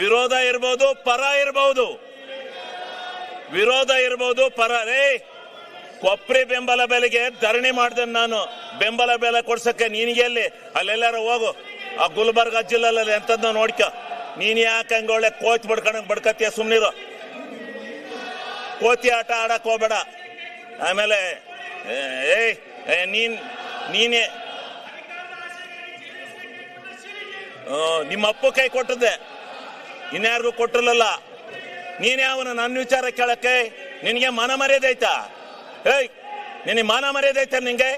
ವಿರೋಧ ಇರ್ಬೋದು, ಪರ ಇರ್ಬೋದು. ವಿರೋಧ ಇರ್ಬೋದು, ಪರ. ರೇ ಕೊಪ್ರಿ ಬೆಂಬಲ ಬೆಲೆಗೆ ಧರಣಿ ಮಾಡ್ದೆ ನಾನು. ಬೆಂಬಲ ಬೆಲೆ ಕೊಡ್ಸಕ್ಕೆ ನೀನಿಗೆಲ್ಲಿ ಅಲ್ಲೆಲ್ಲಾರು ಹೋಗು. ಆ ಗುಲ್ಬರ್ಗ ಜಿಲ್ಲೆಲ್ಲ ಎಂತದ್ದು ನೋಡ್ಕ. ನೀನ್ ಯಾಕೆ ಹಂಗ ಒಳ್ಳೆ ಕೋಚ್ ಬಡ್ಕೊಂಡಂಗ್ ಬಡ್ಕತ್ತೀಯ ಸುಮ್ನಿರು. ಕೋತಿ ಆಟ ಆಡಕ್ ಹೋಗ್ಬೇಡ. ಆಮೇಲೆ ಏಯ್ ನೀನ್, ನೀನೇ. ನಿಮ್ಮ ಅಪ್ಪ ಕೈ ಕೊಟ್ಟದ್ದೆ. ಇನ್ಯಾರಿಗೂ ಕೊಟ್ಟಿರಲಿಲ್ಲ ನೀನೇ ಅವನ ನನ್ನ ವಿಚಾರ ಕೇಳಕ್ಕೆ ನಿನಗೆ ಮಾನ ಮರ್ಯಾದೆ ಐತಾ? ಏಯ್ ನಿನಗೆ ಮಾನ ಮರ್ಯಾದೆ ಐತ ನಿಂಗೆ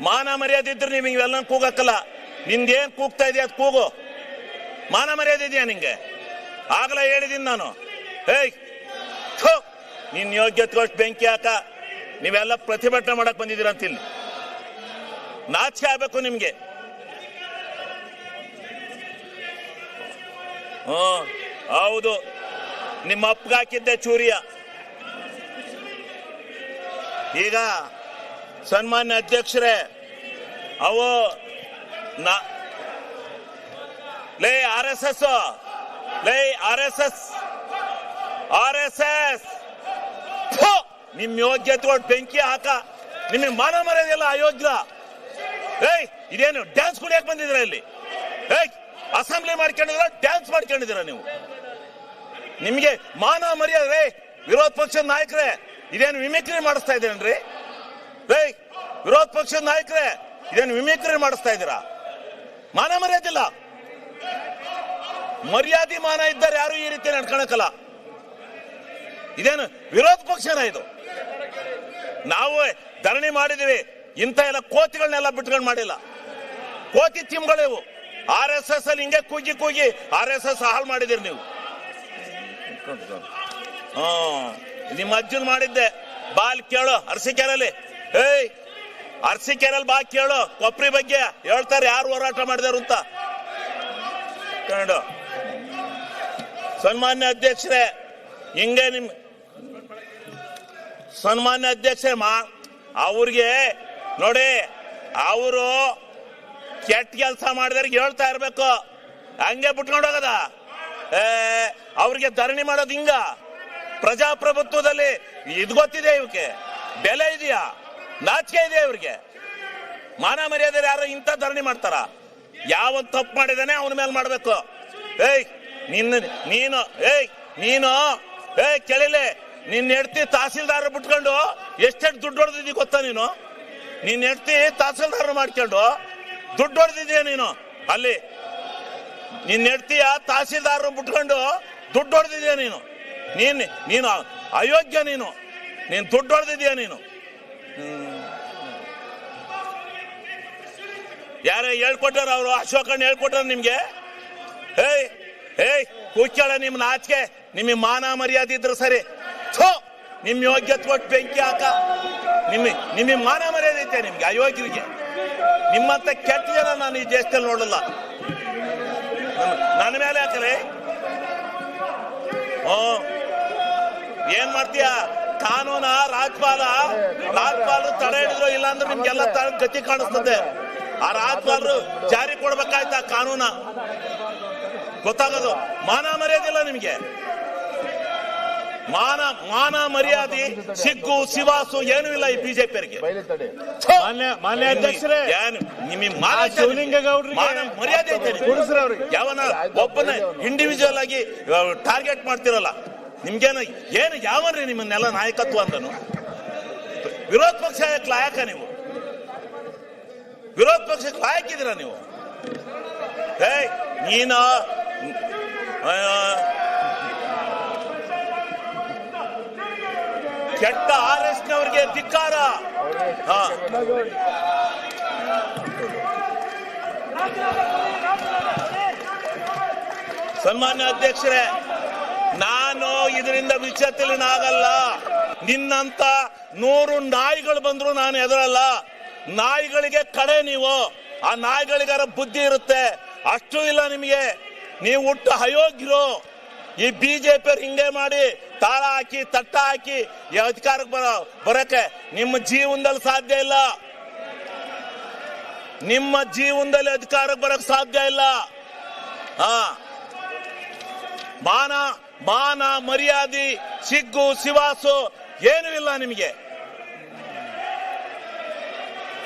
ಮಾನ ಮರ್ಯಾದೆ ಇದ್ರೆ ನಿಮಗೆ ಇವೆಲ್ಲ ಕೂಗಕ್ಕಲ್ಲ ನಿಂದೇನ್ ಕೂಗ್ತಾ ಇದೆಯಾ ಅದು ಕೂಗು. ಮಾನ ಮರ್ಯಾದೆ ಇದೆಯಾ ನಿಂಗೆ? ಆಗಲೇ ಹೇಳಿದೀನಿ ನಾನು. ಏಯ್ ನಿನ್ನ ಯೋಗ್ಯತೆಗೋಷ್ಟು ಬೆಂಕಿ ಹಾಕ. ನೀವೆಲ್ಲ ಪ್ರತಿಭಟನೆ ಮಾಡಕ್ ಬಂದಿದ್ದೀರ ಅಂತ ಇಲ್ಲಿ ನಾಚಿಕೆ ಆಗ್ಬೇಕು ನಿಮ್ಗೆ. ಹೌದು. ನಿಮ್ಮ ಅಪ್ಪಗಾಕಿದ್ದೆ ಚೂರಿಯ. ಈಗ ಸನ್ಮಾನ್ಯ ಅಧ್ಯಕ್ಷರೇ, ಅವು ಲೇ, ಆರ್ ಎಸ್ ಎಸ್, ಲೇ, R S S, R S S. ನಿಮ್ ಯೋಗ್ಯತೆ ಬೆಂಕಿ ಹಾಕ. ನಿಮಗೆ ಮಾನ ಮರ್ಯಾದೆಲ್ಲ ಅಯೋಗ್ಯ. ಏಯ್, ಇದೇನು ಡ್ಯಾನ್ಸ್ ಕುಡಿಯಕ್ ಬಂದಿದ್ರ ಇಲ್ಲಿ? ಏಯ್ ಅಸೆಂಬ್ಲಿ ಮಾಡ್ಕೊಂಡಿದ್ರ ಡ್ಯಾನ್ಸ್ ಮಾಡ್ಕೊಂಡಿದ್ದೀರ ನೀವು? ನಿಮ್ಗೆ ಮಾನ ಮರ್ಯಾದೆ ವಿರೋಧ ಪಕ್ಷದ ನಾಯಕರೇ, ಇದೇನು ವಿಮಿಕ್ರಿ ಮಾಡಿಸ್ತಾ ಇದ್ದೀರೇನ್ರಿ? ರೈ ವಿರೋಧ ಪಕ್ಷದ ನಾಯಕರೇ, ಇದೇನು ವಿಮಿಕ್ರಿ ಮಾಡಿಸ್ತಾ ಇದ್ದೀರಾ? ಮಾನ ಮರ್ಯಾದೆ ಇಲ್ಲ. ಮರ್ಯಾದೆ ಮಾನ ಇದ್ದಾರೆ ಯಾರು ಈ ರೀತಿ ನಡ್ಕೊಳಕಲ್ಲ ಇದೇನು ವಿರೋಧ ಪಕ್ಷನ ಇದು? ನಾವು ಧರಣಿ ಮಾಡಿದೀವಿ ಇಂಥ ಎಲ್ಲ ಕೋತಿಗಳನ್ನೆಲ್ಲ ಬಿಟ್ಕೊಂಡು ಮಾಡಿಲ್ಲ. ಕೋತಿ ತಿಮ್ಗಳಿವು ಆರ್ ಎಸ್ ಎಸ್ ಅಲ್ಲಿ ಹಿಂಗೆ ಕೂಗಿ ಕೂಗಿ ಆರ್ ಎಸ್ ಎಸ್ ಹಾಳು ಮಾಡಿದಿರಿ ನೀವು. ಹಾ, ನಿಮ್ಮ ಅಜ್ಜನ್ ಮಾಡಿದ್ದೆ. ಬಾಲ್ ಕೇಳು, ಅರಸಿಕೆರೆಯಲ್ಲಿ. ಏಯ್, ಅರಸಿಕೆರೆಯಲ್ಲಿ ಬಾ ಕೇಳು, ಕೊಪ್ರಿ ಬಗ್ಗೆ ಹೇಳ್ತಾರೆ, ಯಾರು ಹೋರಾಟ ಮಾಡಿದಾರು ಅಂತ. ಕನ್ನಡ. ಸನ್ಮಾನ್ಯ ಅಧ್ಯಕ್ಷರೇ, ಹಿಂಗೆ ನಿಮ್ ಸನ್ಮಾನ್ಯ ಅಧ್ಯಕ್ಷರೇ, ಮಾ ಅವ್ರಿಗೆ ನೋಡಿ, ಅವರು ಕೆಟ್ಟ ಕೆಲಸ ಮಾಡಿದವ್ರಿಗೆ ಹೇಳ್ತಾ ಇರ್ಬೇಕು. ಹಂಗೆ ಬಿಟ್ಕೊಂಡು ಹೋಗದ. ಅವ್ರಿಗೆ ಧರಣಿ ಮಾಡೋದು ಹಿಂಗ. ಪ್ರಜಾಪ್ರಭುತ್ವದಲ್ಲಿ ಇದು ಗೊತ್ತಿದೆ ಇವಕ್ಕೆ ಬೆಲೆ ಇದೆಯಾ? ನಾಚಿಕೆ ಇದೆಯಾ ಇವ್ರಿಗೆ? ಮಾನ ಮರ್ಯಾದೆ ಯಾರು ಇಂಥ ಧರಣಿ ಮಾಡ್ತಾರ? ಯಾವ ತಪ್ಪು ಮಾಡಿದಾನೆ ಅವನ ಮೇಲೆ ಮಾಡ್ಬೇಕು. ಏಯ್, ನಿನ್ನ, ನೀನು, ಏಯ್ ನೀನು, ಏಯ್, ಕೇಳಿಲೆ, ನಿನ್ನ ಹೆಡ್ತಿ ತಹಸೀಲ್ದಾರ್ ಬಿಟ್ಕೊಂಡು ಎಷ್ಟೆಷ್ಟು ದುಡ್ಡು ಹೊಡೆದಿದ್ದೀವಿ ಗೊತ್ತಾ ನೀನು? ನಿನ್ನ ಹೆಡ್ತಿ ತಹಸೀಲ್ದಾರ್ ಮಾಡ್ಕೊಂಡು ದುಡ್ಡು ಹೊಡೆದಿದ್ಯಾ ನೀನು? ಅಲ್ಲಿ. ನಿನ್ನ ಹೆಡ್ತೀಯ ತಹಸೀಲ್ದಾರ್ ಬಿಟ್ಕೊಂಡು ದುಡ್ಡು ಹೊಡೆದಿದ್ಯಾ ನೀನು? ನೀನ್ ನೀನು ಅಯೋಗ್ಯ ನೀನು. ನೀನು ದುಡ್ಡು ಹೊಡೆದಿದ್ಯಾ ನೀನು? ಯಾರೇ ಹೇಳ್ಕೊಟ್ಟಾರ ಅವರು ಅಶೋಕಣ್ಣ ಹೇಳ್ಕೊಟ್ಟಾರ ನಿಮ್ಗೆ? ಏಯ್ ಏಯ್ ಕೂಚಾಳ ನಿಮ್ ನಾಚಿಕೆ. ನಿಮಗೆ ಮಾನ ಮರ್ಯಾದೆ ಇದ್ರೆ ಸರಿ. ನಿಮ್ ಯೋಗ್ಯತೆ ಕೊಟ್ಟು ಬೆಂಕಿ ಹಾಕ. ನಿಮ್ ನಿಮಗೆ ಮಾನ ಮರ್ಯಾದೆ ಐತೆ ನಿಮ್ಗೆ, ಅಯೋಗ್ಯರಿಗೆ. ನಿಮ್ಮಂತ ಕೆಟ್ಟ ಜನ ನಾನು ಈ ದೇಶದಲ್ಲಿ ನೋಡಲ್ಲ. ನನ್- ನನ್ನ ಮೇಲೆ ಹಾಕ್ರಿ. ಓ, ಏನ್ ಮಾಡ್ತೀಯ? ಕಾನೂನ, ರಾಜ್ಪಾಲ ರಾಜ್ಪಾಲ್ ತಡೆ ಹಿಡಿದ್ರು, ಇಲ್ಲ ಅಂದ್ರೆ ನಿಮ್ಗೆಲ್ಲ ಗತಿ ಕಾಣಿಸ್ತದೆ. ಆ ರಾಜ್ಪಾಲರು ಜಾರಿ ಕೊಡ್ಬೇಕಾಯ್ತಾ ಆ ಕಾನೂನ? ಗೊತ್ತಾಗೋದು? ಮಾನ ಮರ್ಯಾದಿಲ್ಲ ನಿಮ್ಗೆ. ಮಾನ ಮಾನ ಮರ್ಯಾದೆ ಸಿಗ್ಗು ಶಿವಾಸು ಏನೂ ಇಲ್ಲ ಈ ಬಿಜೆಪಿಯವರಿಗೆ. ಮಾನ್ಯ ಮಾನ್ಯ ಅಧ್ಯಕ್ಷರೇ! ಮಾನ ಮರ್ಯಾದೆ ಅವ್ರಿಗೆ. ಯಾವನ ಒಬ್ಬನ ಇಂಡಿವಿಜುವಲ್ ಆಗಿ ಟಾರ್ಗೆಟ್ ಮಾಡ್ತಿರಲ್ಲ. ನಿಮ್ಗೇನು ಏನು ಯಾವನ್ರಿ ನಿಮ್ಮನ್ನೆಲ್ಲ ನಾಯಕತ್ವ ಅಂದನು ವಿರೋಧ ಪಕ್ಷ ಲಾಯಕ ನೀವು? ವಿರೋಧ ಪಕ್ಷಕ್ಕೆ ಲಾಯಕಿದ್ದೀರಾ ನೀವು? ಏಯ್ ನೀನ ಕೆಟ್ಟ ಆರ್ ಎಸ್ ನವರಿಗೆ ಧಿಕ್ಕಾರ ಸನ್ಮಾನ್ಯ ಅಧ್ಯಕ್ಷರೇ, ನಾನು ಇದರಿಂದ ವಿಚಲಿತನಾಗಲ್ಲ ನಿನ್ನಂತ ನೂರು ನಾಯಿಗಳು ಬಂದ್ರು ನಾನು ಎದುರಲ್ಲ ನಾಯಿಗಳಿಗೆ ಕಡೆ ನೀವು. ಆ ನಾಯಿಗಳಿಗಾರ ಬುದ್ಧಿ ಇರುತ್ತೆ. ಅಷ್ಟು ಇಲ್ಲ ನಿಮಗೆ. ನೀವು ಹುಟ್ಟು ಅಯೋಗ್ಯರು. ಈ ಬಿಜೆಪಿ ಹಿಂಗೆ ಮಾಡಿ ತಾಳ ಹಾಕಿ ತಟ್ಟ ಹಾಕಿ ಅಧಿಕಾರಕ್ಕೆ ಬರೋ ಬರಕ್ಕೆ ನಿಮ್ಮ ಜೀವನದಲ್ಲಿ ಸಾಧ್ಯ ಇಲ್ಲ. ನಿಮ್ಮ ಜೀವನದಲ್ಲಿ ಅಧಿಕಾರಕ್ಕೆ ಬರಕ್ ಸಾಧ್ಯ ಇಲ್ಲ. ಹಾ. ಮಾನ ಮಾನ ಮರ್ಯಾದೆ ಸಿಗ್ಗು ಸಿವಾಸು ಏನೂ ಇಲ್ಲ ನಿಮಗೆ.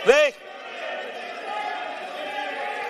ರೇ